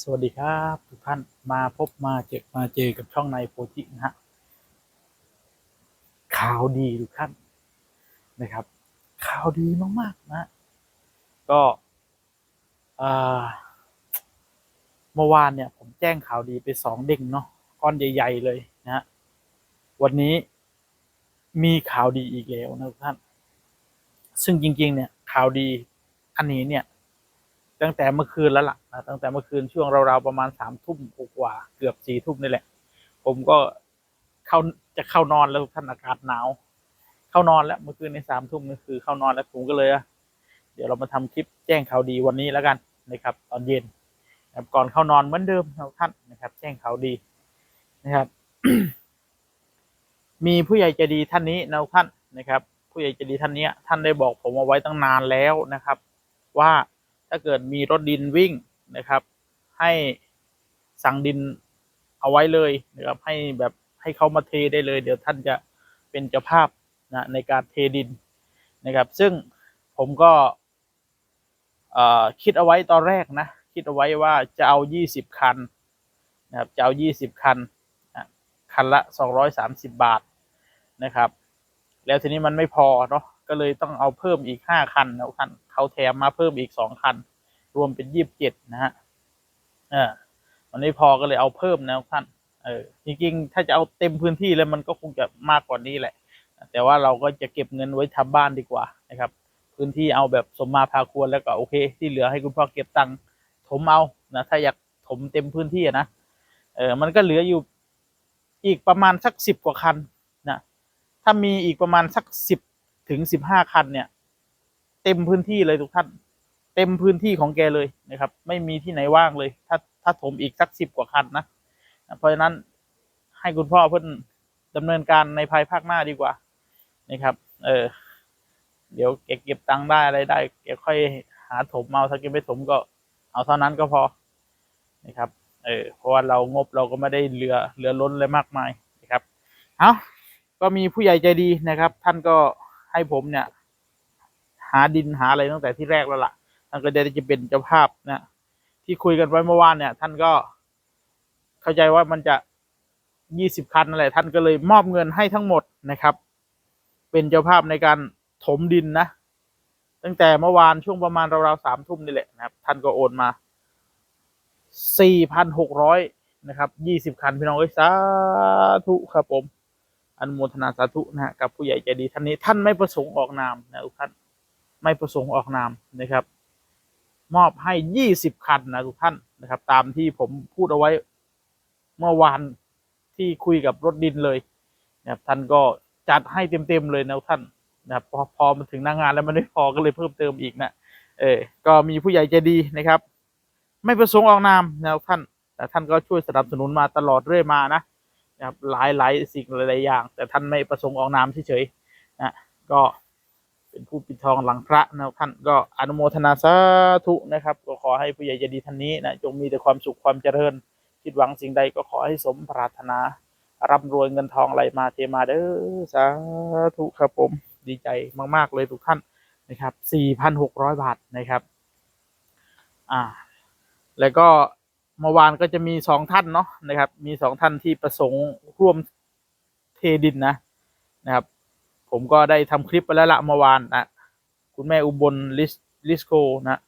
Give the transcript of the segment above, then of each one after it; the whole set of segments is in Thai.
สวัสดีครับทุกท่านมาพบมาเจอมาเจอกับช่องในโปรจินะฮะข่าวดีทุกท่านนะครับข่าวดีมากๆนะ ก็เอ่อเมื่อวานเนี่ย ผมแจ้งข่าวดีไปสองเด้งเนาะก้อนใหญ่ ๆ เลยนะฮะวันนี้มีข่าวดีอีกแล้วนะทุกท่าน ซึ่งจริง ๆ เนี่ยข่าวดีอันนี้เนี่ย ตั้งแต่เมื่อคืนแล้วล่ะนะตั้งแต่เมื่อคืนช่วงราวๆประมาณสามทุ่มกว่าเกือบสี่ทุ่มนี่แหละ ผมก็เข้าจะเข้านอนแล้วท่านอากาศหนาว เข้านอนแล้วเมื่อคืนในสามทุ่มนี่คือเข้านอนแล้วผมก็เลยอะเดี๋ยวเรามาทำคลิปแจ้งข่าวดีวันนี้แล้วกันนะครับ ตอนเย็นก่อนเข้านอนเหมือนเดิมท่านนะครับ แจ้งข่าวดีนะครับ มีผู้ใหญ่ใจดีท่านนี้นะท่านนะครับ ผู้ใหญ่ใจดีท่านนี้ท่านได้บอกผมเอาไว้ตั้งนานแล้วนะครับ ว่า ถ้าเกิดมีรถดินวิ่งนะครับ ให้สั่งดินเอาไว้เลยนะครับ ให้แบบให้เขามาเทได้เลย เดี๋ยวท่านจะเป็นเจ้าภาพนะในการเทดินนะครับ ซึ่งผมก็คิดเอาไว้ตอนแรกนะ คิดเอาไว้ว่าจะเอายี่สิบคันนะครับจะเอายี่สิบคันนะคันละสองร้อยสามสิบบาทนะครับ แล้วทีนี้มันไม่พอเนาะ ก็เลยต้องเอาเพิ่มอีกห้าคันนะคันเขาแถมมาเพิ่มอีกสองคัน รวมเป็นยี่สิบเจ็ดนะฮะเออมันไม่พอก็เลยเอาเพิ่มนะท่านเออจริงๆ ถ้าจะเอาเต็มพื้นที่เลยมันก็คงจะมากกว่านี้แหละ แต่ว่าเราก็จะเก็บเงินไว้ทำบ้านดีกว่านะครับ พื้นที่เอาแบบสมมาพาควรแล้วก็โอเค ที่เหลือให้คุณพ่อเก็บตังค์ถมเอานะถ้าอยากถมเต็มพื้นที่นะเออมันก็เหลืออยู่อีกประมาณสักสิบกว่าคันนะถ้ามีอีกประมาณสักสิบ ถึงสิบห้าคันเนี่ย เต็มพื้นที่เลยทุกท่าน เต็มพื้นที่ของแกเลยนะครับ ไม่มีที่ไหนว่างเลย ถ้าถ้าถมอีกสักสิบกว่าคันนะเพราะฉะนั้นให้คุณพ่อเพิ่นดำเนินการในภายภาคหน้าดีกว่านะครับ เออ เดี๋ยวแกเก็บตังค์ได้อะไรได้แกค่อยหาถมเอาถ้าแกไม่ถมก็ เอาเท่านั้นก็พอนะครับ เออเพราะว่าเรางบเราก็ไม่ได้เหลือเหลือล้นเลยมากมายนะครับ เอาก็มีผู้ใหญ่ใจดีนะครับ ท่านก็ ให้ผมเนี่ย หาดินหาอะไรตั้งแต่ที่แรกแล้วล่ะท่านก็ได้จะเป็นเจ้าภาพนะที่คุยกันไว้เมื่อวานเนี่ย ท่านก็เข้าใจว่ามันจะยี่สิบคันนั่นแหละท่านก็เลยมอบเงินให้ทั้งหมดนะครับ เป็นเจ้าภาพในการถมดินนะตั้งแต่เมื่อวานช่วงประมาณราวๆสามทุ่มนี่แหละนะครับ ท่านก็โอนมาสี่พันหกร้อยนะครับยี่สิบคันพี่น้องเอ้ยสาธุครับผม อนุโมทนาสาธุนะฮะกับผู้ใหญ่ใจดีท่านนี้ท่านไม่ประสงค์ออกนามนะทุกท่านไม่ประสงค์ออกนามนะครับ มอบให้ยี่สิบคันนะทุกท่านนะครับ ตามที่ผมพูดเอาไว้เมื่อวานที่คุยกับรถดินเลยนะครับท่านก็จัดให้เต็มๆเลยนะทุกท่านนะครับพอพอมาถึงหน้างานแล้วมันไม่พอก็เลยเพิ่มเติมอีกนะเออก็มีผู้ใหญ่ใจดีนะครับ ไม่ประสงค์ออกนามนะทุกท่านแต่ท่านก็ช่วยสนับสนุนมาตลอดเรื่อยมานะ นะครับหลายหลายสิ่งหลายๆอย่าง แต่ท่านไม่ประสงค์ออกนามเฉยๆนะก็เป็นผู้ปิดทองหลังพระนะท่านก็อนุโมทนาสาธุนะครับ ก็ขอให้ผู้ใหญ่ใจดีท่านนี้นะจงมีแต่ความสุขความเจริญ คิดหวังสิ่งใดก็ขอให้สมปรารถนาร่ำรวยเงินทองไหลมาเทมาเด้อสาธุครับผมดีใจมาก ๆ เลยทุกท่านนะครับ 4,600 บาทนะครับ อ่า แล้วก็ เมื่อวานก็จะมีสองท่านเนาะนะครับ มีสองท่านที่ประสงค์ร่วมเทดินนะนะครับ ผมก็ได้ทำคลิปไปแล้วละเมื่อวานนะคุณแม่อุบลลิสลิสโกนะ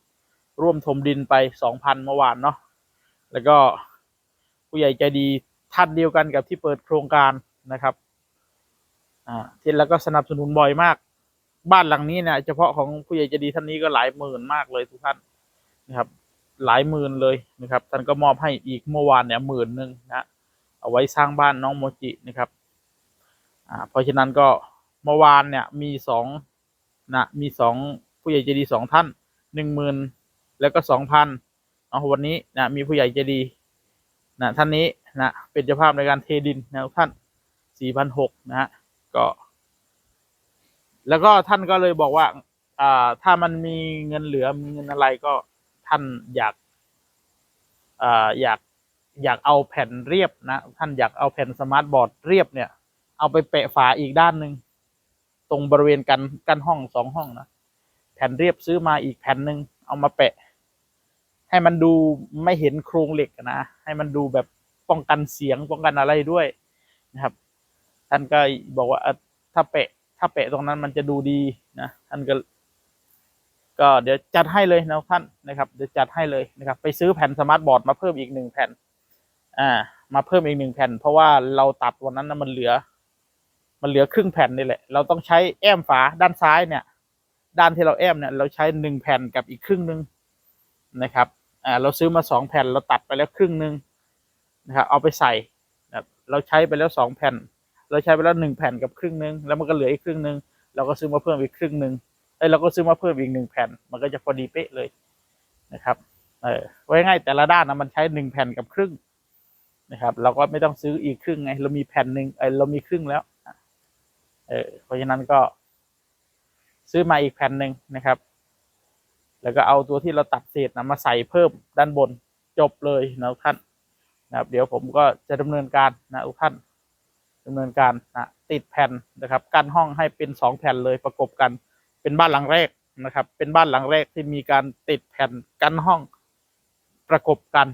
ร่วมถมดินไปสองพันเมื่อวานเนาะแล้วก็ผู้ใหญ่ใจดีท่านเดียวกันกับที่เปิดโครงการนะครับอ่าที่แล้วก็สนับสนุนบ่อยมาก บ้านหลังนี้เนี่ยเฉพาะของผู้ใหญ่ใจดีท่านนี้ก็หลายหมื่นมากเลยทุกท่านนะครับ หลายหมื่นเลยนะครับ ท่านก็มอบให้อีกเมื่อวานเนี่ยหมื่นหนึ่งนะเอาไว้สร้างบ้านน้องโมจินะครับอ่าเพราะฉะนั้นก็เมื่อวานเนี่ยมีสองนะมีสองผู้ใหญ่ใจดีสองท่านหนึ่งหมื่นแล้วก็สองพันเอาวันนี้นะมีผู้ใหญ่ใจดีนะท่านนี้นะเป็นเจ้าภาพในการเทดินนะท่านสี่พันหกนะฮะก็ แล้วก็ท่านก็เลยบอกว่า อ่าถ้ามันมีเงินเหลือมีเงินอะไรก็ ท่านอยากอยากอยากเอาแผ่นเรียบนะท่านอยากเอาแผ่นสมาร์ทบอร์ดเรียบเนี่ย เอาไปแปะฝาอีกด้านหนึ่งตรงบริเวณกันกันห้องสองห้องนะแผ่นเรียบซื้อมาอีกแผ่นหนึ่งเอามาแปะ ให้มันดูไม่เห็นโครงเหล็กนะให้มันดูแบบป้องกันเสียงป้องกันอะไรด้วยนะครับ ท่านก็บอกว่าถ้าเปะถ้าเปะตรงนั้นมันจะดูดีนะท่านก็ ก็เดี๋ยวจัดให้เลยนะท่านนะครับเดี๋ยวจัดให้เลยนะครับ ไปซื้อแผ่นสมาร์ทบอร์ดมาเพิ่มอีกหนึ่งแผ่น อ่า มาเพิ่มอีกหนึ่งแผ่น เพราะว่าเราตัดวันนั้นนะมันเหลือ มันเหลือครึ่งแผ่นนี่แหละ เราต้องใช้แอมฝาด้านซ้ายเนี่ย ด้านที่เราแอมเนี่ยเราใช้หนึ่งแผ่นกับอีกครึ่งหนึ่งนะครับ อ่า เราซื้อมาสองแผ่นเราตัดไปแล้วครึ่งหนึ่งนะครับเอาไปใส่นะเราใช้ไปแล้วสองแผ่น เราใช้ไปแล้วหนึ่งแผ่นกับครึ่งหนึ่งแล้วมันก็เหลืออีกครึ่งหนึ่งเราก็ซื้อมาเพิ่มอีกครึ่งหนึ่ง อ้เราก็ซื้อมาเพิ่มอีกหนึ่งแผ่น มันก็จะพอดีเป๊ะเลยนะครับเออไว้ง่ายแต่ละด้านนะมันใช้หนึ่งแผ่นกับครึ่งนะครับ เราก็ไม่ต้องซื้ออีกครึ่งไง เรามีแผ่นหนึ่งเออเรามีครึ่งแล้วเออเพราะฉะนั้นก็ซื้อมาอีกแผ่นหนึ่งนะครับ แล้วก็เอาตัวที่เราตัดเศษนะมาใส่เพิ่มด้านบนจบเลยนะท่านนะครับ เดี๋ยวผมก็จะดำเนินการนะทุกท่านดำเนินการนะติดแผ่นนะครับ กั้นห้องให้เป็นสองแผ่นเลยประกบกัน เป็นบ้านหลังแรกนะครับ เป็นบ้านหลังแรกที่มีการติดแผ่นกันห้องประกบกัน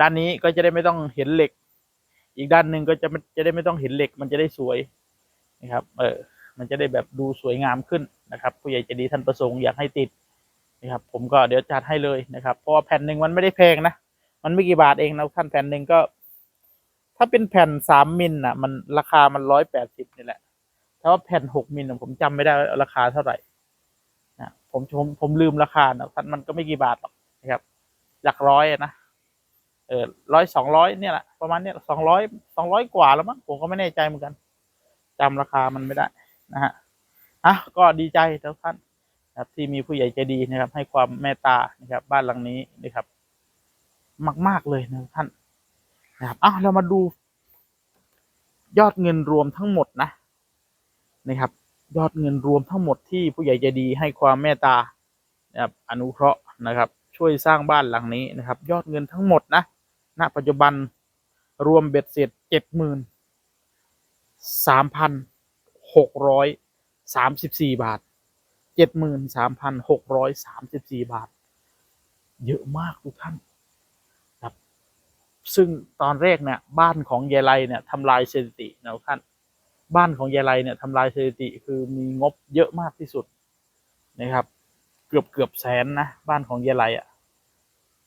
ด้านนี้ก็จะได้ไม่ต้องเห็นเหล็ก อีกด้านหนึ่งก็จะไม่จะได้ไม่ต้องเห็นเหล็ก มันจะได้สวยนะครับ เออ มันจะได้แบบดูสวยงามขึ้นนะครับผู้ใหญ่ใจะดีท่านประสงค์อยากให้ติดนะครับ ผมก็เดี๋ยวจัดให้เลยนะครับ เพราะว่าแผ่นหนึ่งมันไม่ได้แพงนะมันไม่กี่บาทเองนะท่านแผ่นหนึ่งก็ ถ้าเป็นแผ่นสามมิลน่ะ มันราคามันร้อยแปดสิบนี่แหละ ถ้าว่าแผ่นหกมิลผมจำไม่ได้ราคาเท่าไหร่นะผมผมผมลืมราคานะท่านมันก็ไม่กี่บาทหรอกนะครับ หลักร้อยนะเออร้อยสองร้อยเนี่ยแหละประมาณเนี้ยสองร้อยสองร้อยกว่าแล้วมั้งผมก็ไม่แน่ใจเหมือนกันจำราคามันไม่ได้นะฮะอะก็ดีใจทุกท่านนะครับที่มีผู้ใหญ่ใจดีนะครับ ให้ความเมตตานะครับ บ้านหลังนี้นะครับ มาก ๆ เลยนะท่านนะครับอ้าวเรามาดูยอดเงินรวมทั้งหมดนะ นะครับ ยอดเงินรวมทั้งหมดที่ผู้ใหญ่ใจดีให้ความเมตตานะครับอนุเคราะห์นะครับ ช่วยสร้างบ้านหลังนี้นะครับ ยอดเงินทั้งหมดนะณปัจจุบันรวมเบ็ดเสร็จเจ็ดหมื่นสามพันหกร้อยสามสิบสี่บาทเจ็ดหมื่นสามพันหกร้อยสามสิบสี่บาท เยอะมากทุกท่านครับ ซึ่งตอนแรกเนี่ยบ้านของยายไลเนี่ยทำลายสถิตินะทุกท่าน บ้านของยายไลเนี่ยทำลายสถิติคือมีงบเยอะมากที่สุดนะครับ เกือบเกือบแสนนะบ้านของยายไลอะ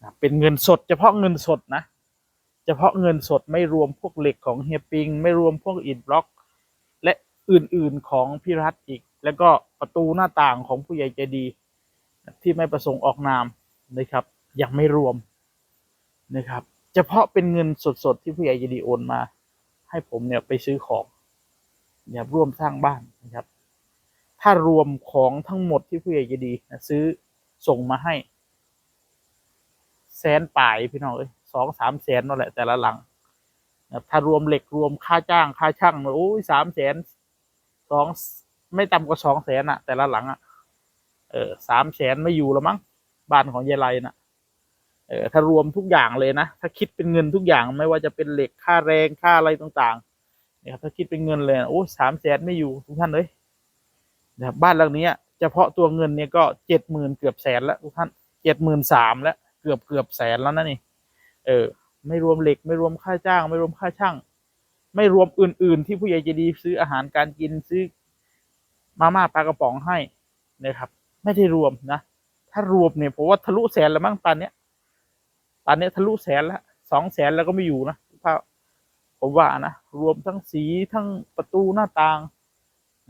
นะเป็นเงินสด เฉพาะเงินสดนะเฉพาะเงินสดไม่รวมพวกเหล็กของเฮียปิง ไม่รวมพวกอิฐบล็อก และอื่นๆของพี่รัฐอีก แล้วก็ประตูหน้าต่างของผู้ใหญ่ใจดี ที่ไม่ประสงค์ออกนามนะครับ ยังไม่รวมนะครับ เฉพาะเป็นเงินสดๆที่ผู้ใหญ่ใจดีโอนมา ให้ผมเนี่ยไปซื้อของ เนี่ยร่วมสร้างบ้านนะครับ ถ้ารวมของทั้งหมดที่ผู้ใหญ่ใจดีนะซื้อส่งมาให้ แสนป่ายพี่น้องเอ้ยสองสามแสนนั่นแหละแต่ละหลังนะถ้ารวมเหล็กรวมค่าจ้างค่าช่างโอ้ยสามแสนสองไม่ต่ำกว่าสองแสนอะแต่ละหลังอะเออสามแสนไม่อยู่แล้วมั้งบ้านของยายไรน่ะเออถ้ารวมทุกอย่างเลยนะ ถ้าคิดเป็นเงินทุกอย่างไม่ว่าจะเป็นเหล็กค่าแรงค่าอะไรต่างๆ นะครับถ้าคิดเป็นเงินเลยโอ้สามแสนไม่อยู่ทุกท่านเลยนะครับบ้านหลังนี้เฉพาะตัวเงินเนี่ยก็เจ็ดหมื่นเกือบแสนแล้วทุกท่านเจ็ดหมื่นสามแล้วเกือบเกือบแสนแล้วนะนี่ เออ ไม่รวมเหล็กไม่รวมค่าจ้าง ไม่รวมค่าช่าง ไม่รวมอื่น ๆ ที่ผู้ใหญ่จะดีซื้ออาหารการกินซื้อมาม่าปลากระป๋องให้นะครับ ไม่ได้รวมนะถ้ารวมเนี่ยผมว่าทะลุแสนแล้วมั้งตอนเนี้ยตอนนี้ทะลุแสนแล้วสองแสนแล้วก็ไม่อยู่นะ ผมว่านะรวมทั้งสีทั้งประตูหน้าต่าง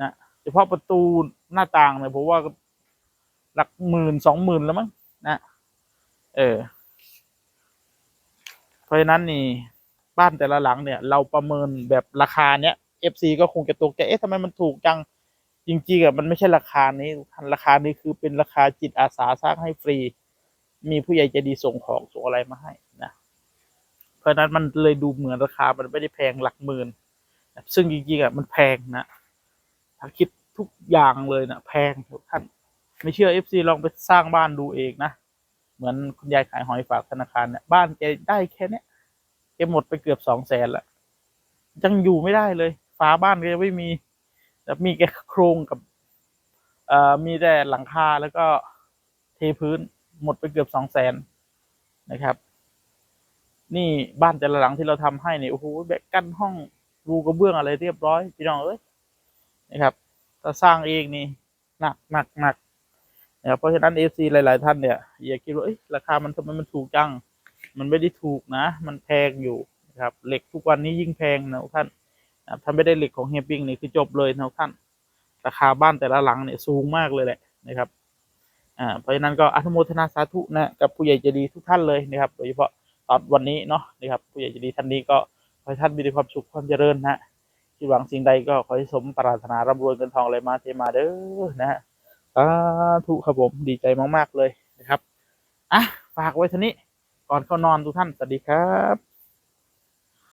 นะเฉพาะประตูหน้าต่างเนี่ยผมว่าหลักหมื่นสองหมื่นแล้วมั้งนะเออเพราะฉะนั้นนี่บ้านแต่ละหลังเนี่ย เราประเมินแบบราคาเนี้ย FC ก็คงจะตกใจเอ๊ะทำไมมันถูกจังจริงๆอะมันไม่ใช่ราคานี้ทุกท่านราคานี้คือเป็นราคาจิตอาสาสร้างให้ฟรี มีผู้ใหญ่ใจดีส่งของส่งอะไรมาให้นะ ราะนั้นมันเลยดูเหมือนราคามันไม่ได้แพงหลักหมื่นซึ่งจริงๆอะมันแพงนะถ้าคิดทุกอย่างเลยนะแพงทุกท่านไม่เชื่อ FC ลองไปสร้างบ้านดูเองนะเหมือนคุณยายขายหอยฝากธนาคารเนี่ยบ้านแกได้แค่เนี้ยแกหมดไปเกือบสองแสนล้วยังอยู่ไม่ได้เลยฝาบ้านก็ยังไม่มีแต่มีแค่โครงกับเอ่อมีแต่หลังคาแล้วก็เทพื้นหมดไปเกือบสองแสนนะครับ นี่บ้านแต่ละหลังที่เราทำให้เนี่ยโอ้โหแบกกั้นห้องรูกระเบื้องอะไรเรียบร้อยพี่น้องเอ้ยนะครับถ้าสร้างเองนี่หนักหนักหนักนะครับเพราะฉะนั้นเอฟซีหลาย ๆ ท่านเนี่ยอย่าคิดว่าเอ้ราคามันทำไมมันถูกจัง มันไม่ได้ถูกนะ มันแพงอยู่นะครับเหล็กทุกวันนี้ยิ่งแพงนะท่านนะครับถ้าไม่ได้เหล็กของเฮียปิ้งนี่คือจบเลยนะท่าน ราคาบ้านแต่ละหลังเนี่ยสูงมากเลยแหละนะครับอ่าเพราะฉะนั้นก็อนุโมทนาสาธุนะกับผู้ใหญ่ใจดีทุกท่านเลยนะครับโดยเฉพาะ ตอนวันนี้เนาะนะครับผู้ใหญ่ใจดีท่านนี้ก็ขอให้ท่านมีแต่ความสุขความเจริญนะคิดหวังสิ่งใดก็ขอให้สมปรารถนาร่ำรวยเงินทองอะไรมาเทมาเด้อนะฮะสาธุครับผมดีใจมากๆเลยนะครับอะฝากไว้ท่านี้ก่อนเข้านอนทุกท่านสวัสดีครับ